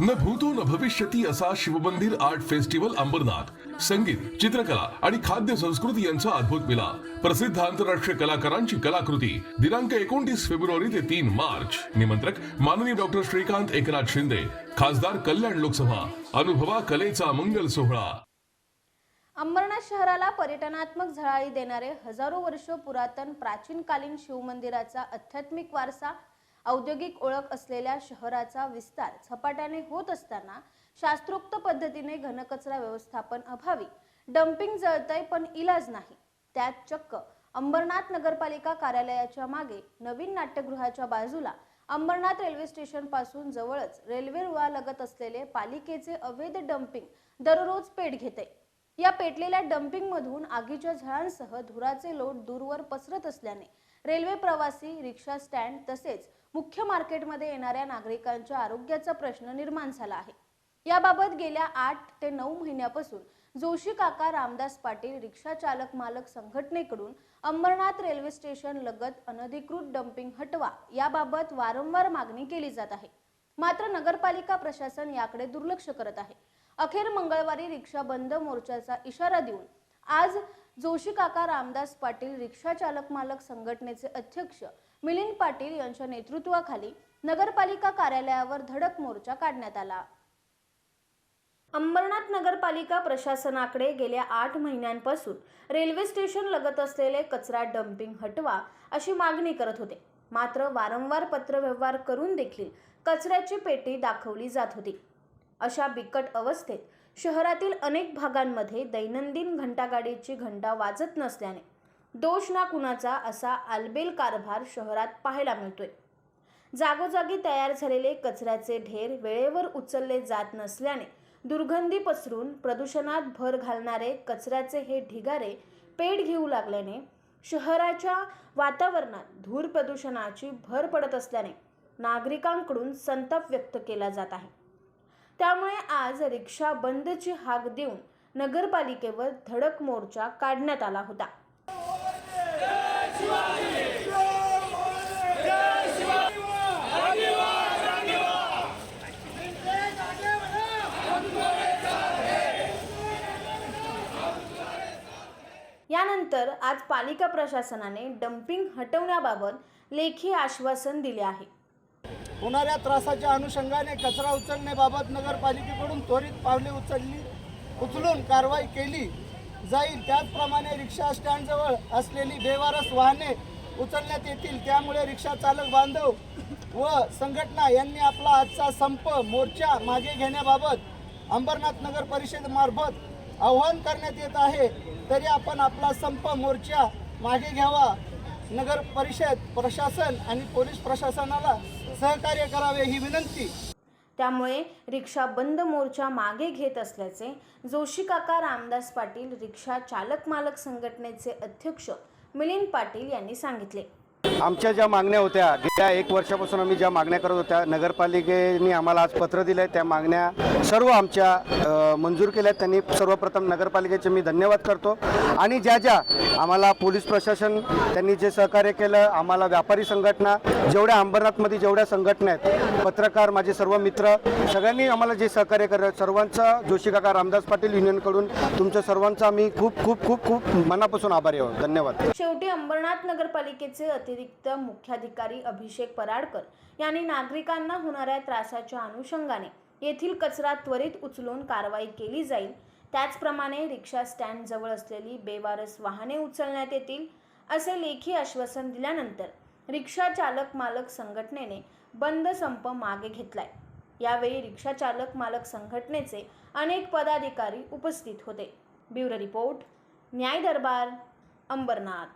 न भूतो न भविष्यती असा शिवमंदिर आर्ट फेस्टिवल अंबरनाथ. संगीत चित्रकला आणि खाद्य संस्कृती यांचा अद्भुत मिला प्रसिद्ध आंतरराष्ट्रीय कलाकारांची कलाकृती दिनांक एकोणतीस फेब्रुवारी ते तीन मार्च. निमंत्रक माननीय डॉक्टर श्रीकांत एकनाथ शिंदे खासदार कल्याण लोकसभा. अनुभवा कलेचा मंगल सोहळा. अंबरनाथ शहराला पर्यटनात्मक झळाळी देणारे हजारो वर्ष पुरातन प्राचीनकालीन शिवमंदिराचा आध्यात्मिक वारसा औद्योगिक ओळख असलेल्या शहराचा विस्तार झपाट्याने होत असताना शास्त्रोक्त पद्धतीने घनकचरा व्यवस्थापन अभावी. डम्पिंग जळतय पण इलाज नाही. त्यात चक्क. अंबरनाथ नगरपालिका कार्यालयाच्या मागे नवीन नाट्यगृहाच्या बाजूला अंबरनाथ रेल्वे स्टेशनपासून जवळच रेल्वे रुळालगत असलेले पालिकेचे अवैध डम्पिंग दररोज पेट घेते या पेटलेल्या डम्पिंग मधून आगीच्या झळांसह धुराचे लोट दूरवर पसरत असल्याने रेल्वे प्रवासी रिक्षा स्टँड तसेच मुख्य मार्केटमध्ये येणाऱ्या नागरिकांच्या आरोग्याचा प्रश्न निर्माण झाला आहे. याबाबत गेल्या आठ ते नऊ महिन्यापासून जोशी काका रामदास पाटील रिक्षा चालक मालक संघटनेकडून अंबरनाथ रेल्वे स्टेशन लगत अनधिकृत डम्पिंग हटवा याबाबत वारंवार मागणी केली जात आहे. मात्र नगरपालिका प्रशासन याकडे दुर्लक्ष करत आहे. अखेर मंगळवारी रिक्षा बंद मोर्चाचा इशारा देऊन आज जोशी काका रामदास पाटील रिक्षा चालक मालक संघटनेचे अध्यक्ष मिलिंद पाटील यांच्या नेतृत्वाखाली नगरपालिका कार्यालयावर धडक मोर्चा काढण्यात आला. अंबरनाथ नगरपालिका प्रशासनाकडे गेल्या आठ महिन्यांपासून रेल्वे स्टेशन लगत असलेले कचरा डम्पिंग हटवा अशी मागणी करत होते. मात्र वारंवार पत्रव्यवहार करून देखील कचऱ्याची पेटी दाखवली जात होती. अशा बिकट अवस्थेत शहरातील अनेक भागांमध्ये दैनंदिन घंटागाडीची घंटा वाजत नसल्याने दोष ना कुणाचा असा आलबेल कारभार शहरात पाहायला मिळतोय. जागोजागी तयार झालेले कचऱ्याचे ढेर वेळेवर उचलले जात नसल्याने दुर्गंधी पसरून प्रदूषणात भर घालणारे कचऱ्याचे हे ढिगारे पेट घेऊ लागल्याने शहराच्या वातावरणात धूर प्रदूषणाची भर पडत असल्याने नागरिकांकडून संताप व्यक्त केला जात आहे. त्यामुळे आज रिक्षा बंदची हाक देऊन नगरपालिकेवर धडक मोर्चा काढण्यात आला होता. त्यानंतर आज पालिका प्रशासनाने डम्पिंग हटवण्याबाबत लेखी आश्वासन दिले आहे. होणाऱ्या त्रासाच्या अनुषंगाने कचरा उचलण्याबाबत नगरपालिकेकडून त्वरित पावले उचलली उचलून कारवाई केली जाईल. त्याचप्रमाणे रिक्षा स्टँडजवळ असलेली बेवारस वाहने उचलण्यात येतील. त्यामुळे रिक्षा चालक बांधव व संघटना यांनी आपला आजचा संप मोर्चा मागे घेण्याबाबत अंबरनाथ नगर परिषदेमार्फत आव्हान करण्यात येत आहे तरी आपण आपला संप मोर्चा मागे घ्यावा. नगर परिषद प्रशासन आणि पोलीस प्रशासनाला सहकार्य करावे ही विनंती. त्यामुळे रिक्षा बंद मोर्चा मागे घेत असल्याचे जोशी काका रामदास पाटील रिक्षा चालक मालक संघटनेचे अध्यक्ष मिलिंद पाटील यांनी सांगितले. आमच्या ज्या मागण्या होत्या गेल्या एक वर्षापासून आम्ही ज्या मागण्या करत होत्या नगरपालिकेने आम्हाला आज पत्र दिलं आहे त्या मागण्या सर्व आमच्या मंजूर केल्या आहेत. त्यांनी सर्वप्रथम नगरपालिकेचे मी धन्यवाद करतो. आणि ज्या ज्या आम्हाला पोलीस प्रशासन त्यांनी जे सहकार्य केलं आम्हाला व्यापारी संघटना जेवढ्या अंबरनाथमध्ये जेवढ्या संघटना आहेत पत्रकार माझे सर्व मित्र सगळ्यांनी आम्हाला जे सहकार्य केलं सर्वांचा जोशी काका रामदास पाटील युनियनकडून तुमच्या सर्वांचा आम्ही खूप खूप खूप खूप मनापासून आभारी आहोत. धन्यवाद. शेवटी अंबरनाथ नगरपालिकेचे अतिरिक्त मुख्याधिकारी अभिषेक पराडकर यांनी नागरिकांना होणाऱ्या त्रासाच्या अनुषंगाने येथील कचरा त्वरित उचलून कारवाई केली जाईल. त्याचप्रमाणे रिक्षा स्टँड जवळ असलेली बेवारस वाहने उचलण्यात येतील असे लेखी आश्वासन दिल्यानंतर रिक्षा चालक मालक संघटनेने बंद संप मागे घेतलाय. यावेळी रिक्षा चालक मालक संघटनेचे अनेक पदाधिकारी उपस्थित होते. ब्युरो रिपोर्ट न्याय दरबार अंबरनाथ.